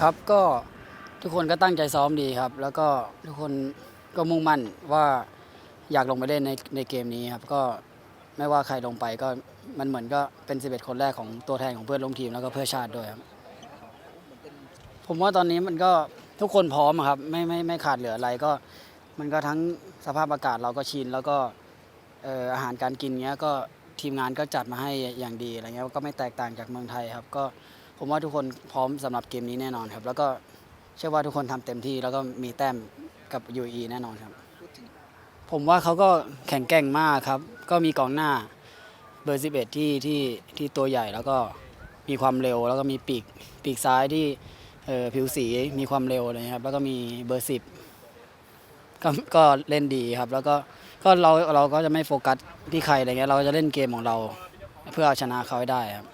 ครับก็ทุกคนก็ตั้งใจซ้อมดีครับ แล้วก็ทุกคนก็มุ่งมั่นว่าอยากลงไปเล่นในในเกมนี้ครับก็ไม่ว่าใครลงไปก็มันเหมือนก็เป็น 11 คนแรกของตัวแทนของเพื่อนร่วมทีมแล้วก็เพื่อชาติด้วยครับผมว่าตอนนี้มันก็ทุกคนพร้อมครับไม่ไม่ไม่ขาดเหลืออะไรก็มันก็ทั้งสภาพอากาศเราก็ชินแล้วก็เอ่ออาหารการกินเงี้ยก็ทีมงานก็จัดมาให้อย่างดีอะไรเงี้ยก็ไม่แตกต่างจากเมืองไทยครับก็ ผมว่าทุกคนพร้อมสำหรับเกมนี้แน่นอนครับ แล้วก็เชื่อว่าทุกคนทำเต็มที่แล้วก็มีแต้มกับ UAE แน่นอนครับ ผมว่าเขาก็แข็งแกร่งมากครับ ก็มีกองหน้าเบอร์ 11 ที่ที่ที่ตัวใหญ่แล้วก็มีความเร็ว แล้วก็มีปีกปีกซ้ายที่เอ่อผิวสีมีความเร็วอะไรเงี้ยครับ แล้วก็มีเบอร์ 10 ก็ก็เล่นดีครับ แล้วก็ก็เราเราก็จะไม่โฟกัสที่ใครอะไรเงี้ยเราจะเล่นเกมของเรา เพื่อเอาชนะเขาให้ได้ครับ